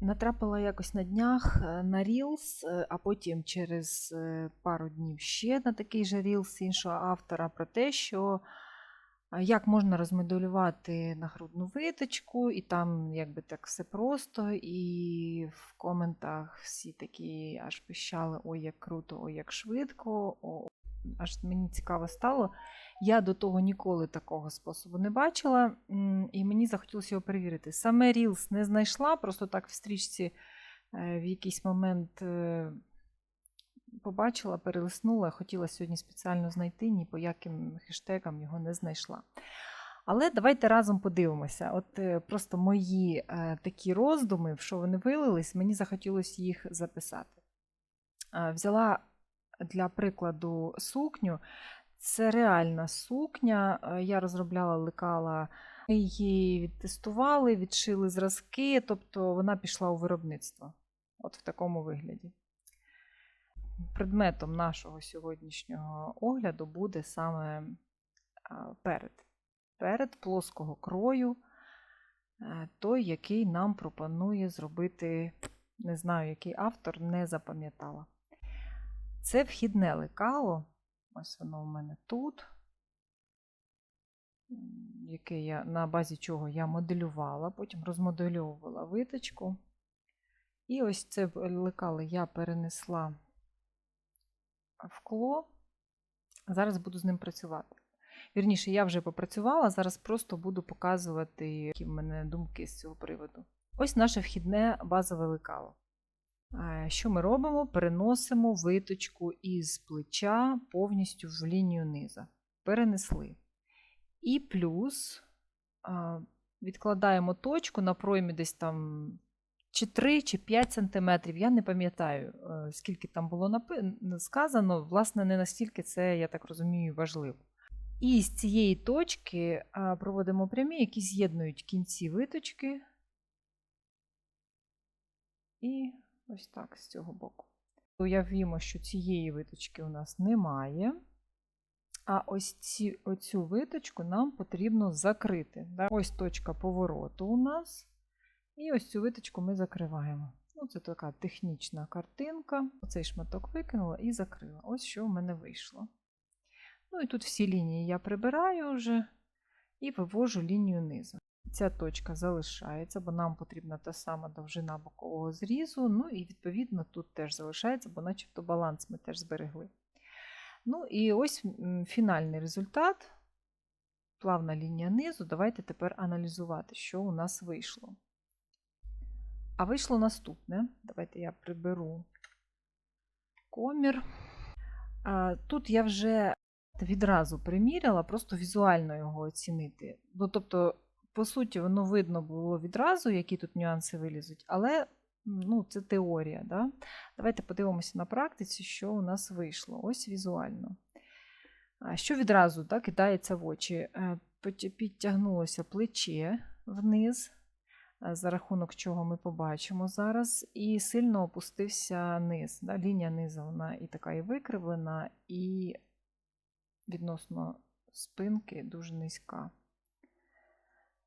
Натрапила якось на днях е, на Reels, е, а потім через е, пару днів ще на такий же Reels іншого автора про те, що як можна розмоделювати нагрудну виточку, і там якби так все просто, і в коментах всі такі аж пищали: ой, як круто, ой, як швидко. Аж мені цікаво стало. Я до того ніколи такого способу не бачила, і мені захотілося його перевірити. Саме Reels не знайшла, просто так в стрічці е, в якийсь момент е, побачила, перелиснула, хотіла сьогодні спеціально знайти, ні по яким хештегам його не знайшла. Але давайте разом подивимося. От е, просто мої такі роздуми, в що вони вилились, мені захотілося їх записати. Взяла для прикладу сукню. Це реальна сукня. Е, Я розробляла лекала, ми її відтестували, відшили зразки, тобто вона пішла у виробництво. От в такому вигляді. Предметом нашого сьогоднішнього огляду буде саме перед. Перед плоского крою, е, той, який нам пропонує зробити, не знаю, який автор, не запам'ятала. Це вхідне лекало. Ось воно у мене тут, яке я, на базі чого я моделювала, потім розмодельовувала виточку. І ось це лекало я перенесла в кло. Зараз буду з ним працювати. Вірніше, я вже попрацювала, зараз просто буду показувати, які в мене думки з цього приводу. Ось наше вхідне базове лекало. Е, Що ми робимо? Переносимо виточку із плеча повністю в лінію низа. Перенесли. І плюс відкладаємо точку на проймі десь там чи 3, чи 5 сантиметрів. Я не пам'ятаю, е, скільки там було сказано. Власне, не настільки це, я так розумію, важливо. І з цієї точки проводимо прямі, які з'єднують кінці виточки. І ось так з цього боку. Уявімо, що цієї виточки у нас немає. А ось ці, оцю виточку нам потрібно закрити. Да? Ось точка повороту у нас. І ось цю виточку ми закриваємо. Ну, це така технічна картинка. Оцей шматок викинула і закрила. Ось що в мене вийшло. Ну і тут всі лінії я прибираю вже і вивожу лінію низу. Ця точка залишається, бо нам потрібна та сама довжина бокового зрізу. Ну і відповідно тут теж залишається, бо начебто баланс ми теж зберегли. Ну і ось фінальний результат. Плавна лінія низу. Давайте тепер аналізувати, що у нас вийшло. А вийшло наступне. Давайте я приберу комір. Тут я вже відразу приміряла, просто візуально його оцінити. Ну, тобто, по суті, воно видно було відразу, які тут нюанси вилізуть, але ну, це теорія. Да? Давайте подивимося на практиці, що у нас вийшло. Ось візуально. Що відразу да, кидається в очі? Е, Підтягнулося плече вниз, е, за рахунок чого ми побачимо зараз, і сильно опустився низ. Да? Лінія низу вона і така і викривлена, і відносно спинки дуже низька.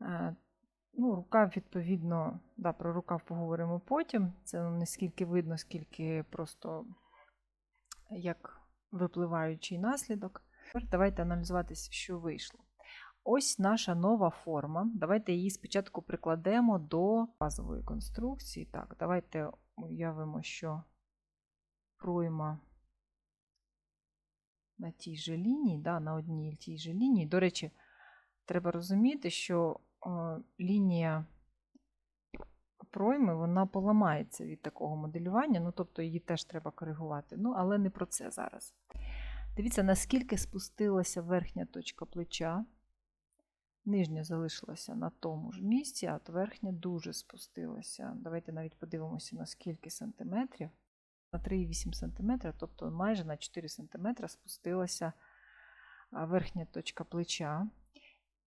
Е, Ну, рукав, відповідно, да, про рукав поговоримо потім. Це не скільки видно, скільки просто як випливаючий наслідок. Тепер давайте аналізувати, що вийшло. Ось наша нова форма. Давайте її спочатку прикладемо до базової конструкції. Так, давайте уявимо, що пройма на тій же лінії, да, на одній тій же лінії. До речі, треба розуміти, що лінія пройми вона поламається від такого моделювання, ну тобто її теж треба коригувати. Ну, але не про це зараз. Дивіться, наскільки спустилася верхня точка плеча. Нижня залишилася на тому ж місці, а верхня дуже спустилася. Давайте навіть подивимося, на скільки сантиметрів. На 3,8 см, тобто майже на 4 см спустилася верхня точка плеча.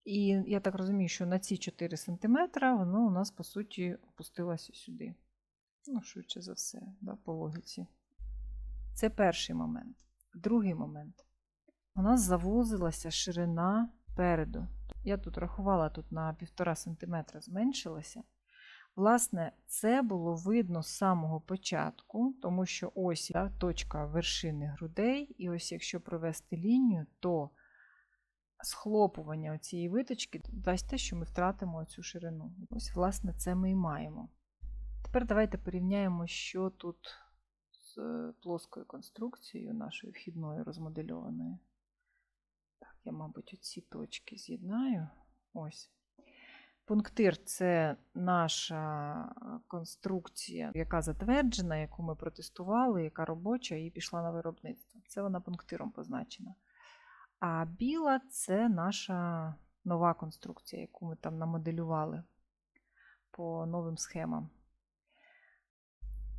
І я так розумію, що на ці 4 см воно у нас, по суті, опустилося сюди. Ну, швидше за все, да, по логіці. Це перший момент. Другий момент. У нас завузилася ширина переду. Я тут рахувала, тут на 1,5 см зменшилася. Власне, це було видно з самого початку, тому що ось да, точка вершини грудей, і ось якщо провести лінію, то схлопування цієї виточки дасть те, що ми втратимо цю ширину. Ось, власне, це ми і маємо. Тепер давайте порівняємо, що тут з плоскою конструкцією нашою вхідною розмодельованою. Так, я, мабуть, оці точки з'єднаю. Ось. Пунктир це наша конструкція, яка затверджена, яку ми протестували, яка робоча і пішла на виробництво. Це вона пунктиром позначена. А біла це наша нова конструкція, яку ми там намоделювали по новим схемам.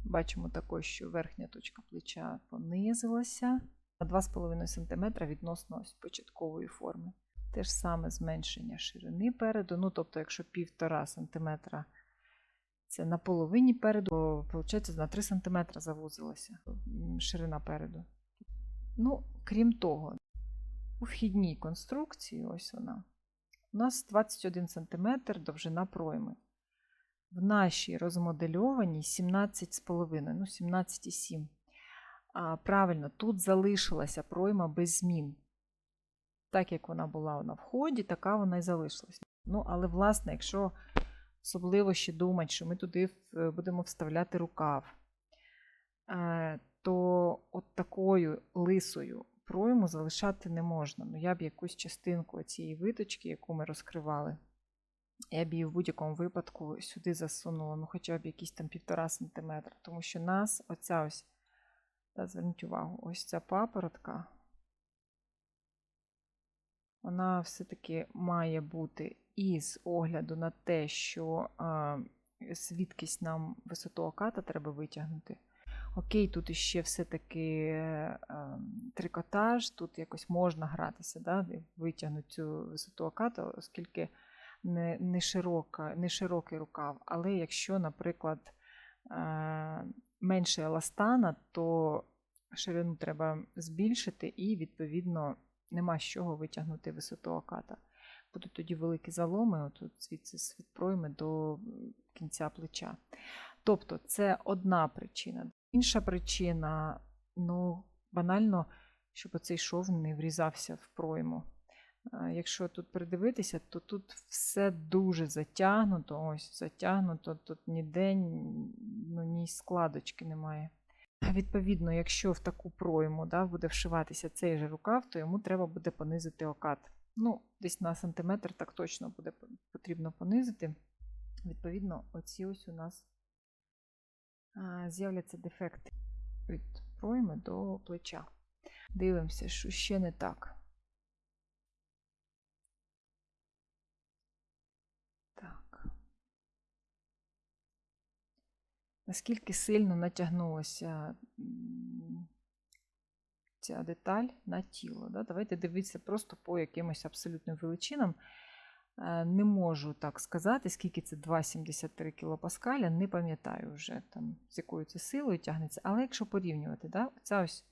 Бачимо також, що верхня точка плеча понизилася на 2,5 см відносно ось початкової форми. Те ж саме зменшення ширини переду. Ну, тобто, якщо 1,5 см це на половині переду, то виходить, на 3 см завузилася ширина переду. Ну, крім того, у вхідній конструкції, ось вона, у нас 21 см довжина пройми. В нашій розмодельованій 17,5, ну 17,7. А, Правильно, тут залишилася пройма без змін. Так як вона була на вході, така вона і залишилась. Ну, але, власне, якщо особливо ще думати, що ми туди будемо вставляти рукав, то от такою лисою пройму залишати не можна. Ну, я б якусь частинку цієї виточки, яку ми розкривали, я б її в будь-якому випадку сюди засунула, ну хоча б якісь там півтора сантиметра, тому що нас оця ось, та, зверніть увагу, ось ця папоротка, вона все-таки має бути із огляду на те, що а, звідкись нам висоту оката треба витягнути. Окей, тут іще все-таки а, трикотаж, тут якось можна гратися, да, витягнути цю висоту оката, оскільки не не, широка, не широкий рукав. Але якщо, наприклад, менше еластана, то ширину треба збільшити і, відповідно, нема з чого витягнути висоту оката. Будуть тоді великі заломи, отут звідси з пройми до кінця плеча. Тобто, це одна причина. Інша причина, ну, банально, щоб оцей шов не врізався в пройму. Якщо тут придивитися, то тут все дуже затягнуто. Ось затягнуто, тут ніде ну, ні складочки немає. Відповідно, якщо в таку пройму да, буде вшиватися цей же рукав, то йому треба буде понизити окат. Ну, Десь на сантиметр так точно буде потрібно понизити. Відповідно, оці ось у нас з'являться дефекти від пройми до плеча. Дивимося, що ще не так. наскільки сильно натягнулася ця деталь на тіло. Да? Давайте дивитися просто по якимось абсолютним величинам. Е, не можу так сказати, скільки це 2,73 кПа, не пам'ятаю вже, там, з якою це силою тягнеться. Але якщо порівнювати, да, ця ось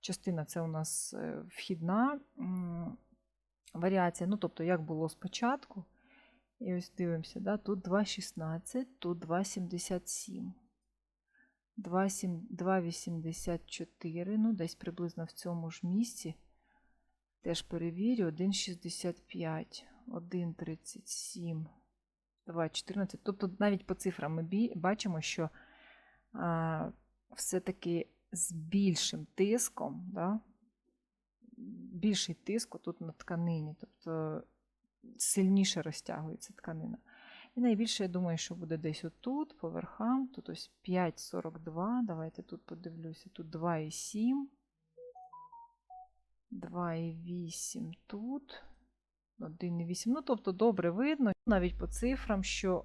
частина це у нас е, вхідна варіація. Ну, тобто, як було спочатку. І ось дивимося, да, тут 2,16, тут 2,77. 2,84, ну, десь приблизно в цьому ж місці. Теж перевірю, 1,65, 1,37, 2,14. Тобто навіть по цифрам ми бачимо, що все-таки з більшим тиском, да, більший тиск тут на тканині, тобто сильніше розтягується тканина. І найбільше, я думаю, що буде десь отут, по верхам. Тут ось 5,42. Давайте тут подивлюся. Тут 2,7. 2,8 тут. 1,8. Ну, тобто, добре видно, навіть по цифрам, що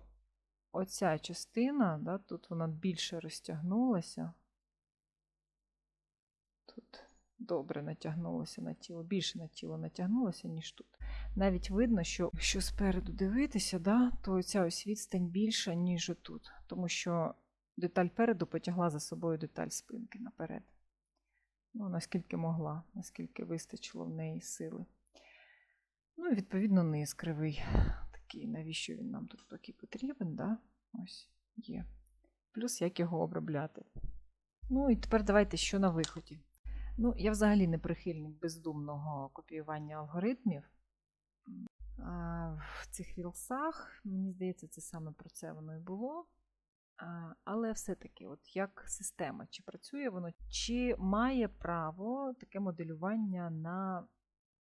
оця частина, да, тут вона більше розтягнулася. Тут добре натягнулося на тіло, більше на тіло натягнулося, ніж тут. Навіть видно, що якщо спереду дивитися, да, то ця ось відстань більша, ніж тут. Тому що деталь переду потягла за собою деталь спинки наперед. Ну, наскільки могла, наскільки вистачило в неї сили. Ну і відповідно низ кривий. Такий, навіщо він нам тут такий потрібен? да? Ось є. Плюс як його обробляти. Ну і тепер давайте що на виході. Ну, я взагалі не прихильник бездумного копіювання алгоритмів. В цих рілсах, мені здається, це саме про це воно і було. Але все-таки, от як система, чи працює воно, чи має право таке моделювання на,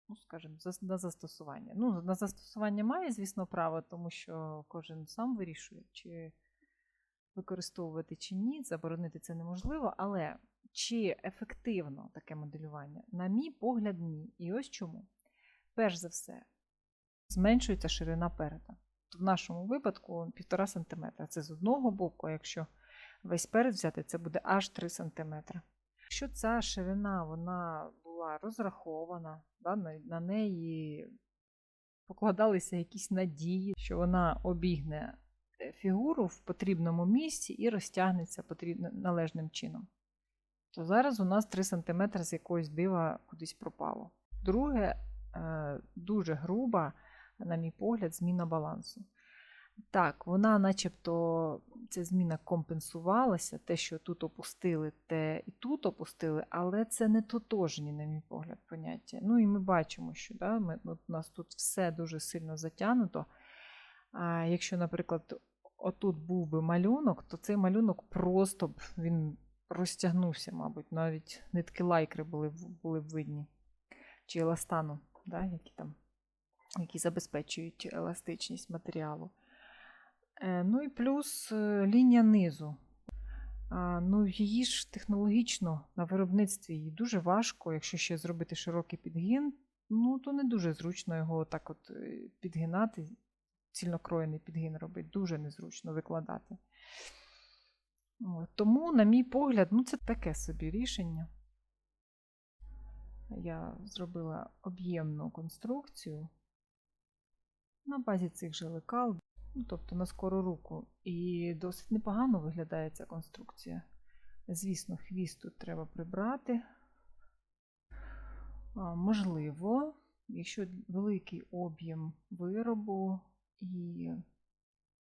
ну, скажімо, на застосування. Ну, на застосування має, звісно, право, тому що кожен сам вирішує, чи використовувати чи ні, заборонити це неможливо, але чи ефективно таке моделювання? На мій погляд, ні. І ось чому. Перш за все, зменшується ширина переда. В нашому випадку 1,5 см. Це з одного боку, якщо весь перед взяти, це буде аж 3 см. Якщо ця ширина вона була розрахована, да, на, неї покладалися якісь надії, що вона обігне е, фігуру в потрібному місці і розтягнеться потрібно, належним чином. То зараз у нас 3 см з якогось дива кудись пропало. Друге, е, дуже груба, на мій погляд, зміна балансу. Так, вона начебто ця зміна компенсувалася, те, що тут опустили, те і тут опустили, але це не тотожні, на мій погляд, поняття. Ну і ми бачимо, що да, ми, от у нас тут все дуже сильно затягнуто. А якщо, наприклад, отут був би малюнок, то цей малюнок просто б він розтягнувся, мабуть, навіть нитки лайкри були, були б видні, чи еластану, да, які там які забезпечують еластичність матеріалу. Е, Ну і плюс е, лінія низу. Ну, її ж технологічно на виробництві її дуже важко, якщо ще зробити широкий підгін, ну то не дуже зручно його так от е, підгинати, цільнокроєний підгін робити, дуже незручно викладати. Тому, на мій погляд, ну це таке собі рішення. Я зробила об'ємну конструкцію на базі цих же лекал, ну, тобто на скору руку. І досить непогано виглядає ця конструкція. Звісно, хвіст тут треба прибрати. Можливо, якщо великий об'єм виробу і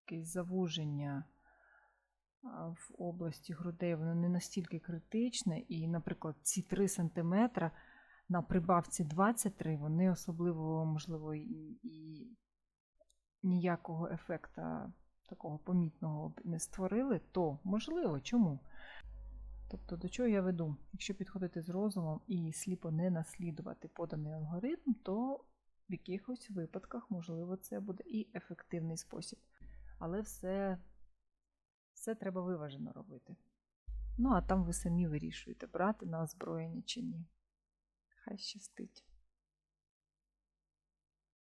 якесь завуження в області грудей, воно не настільки критичне, і, наприклад, ці 3 см на прибавці 23, вони особливо, можливо, і, ніякого ефекта такого помітного не створили, то можливо, чому? Тобто, до чого я веду? Якщо підходити з розумом і сліпо не наслідувати поданий алгоритм, то в якихось випадках, можливо, це буде і ефективний спосіб. Але все, все треба виважено робити. Ну, а там ви самі вирішуєте, брати на озброєння чи ні. Хай щастить.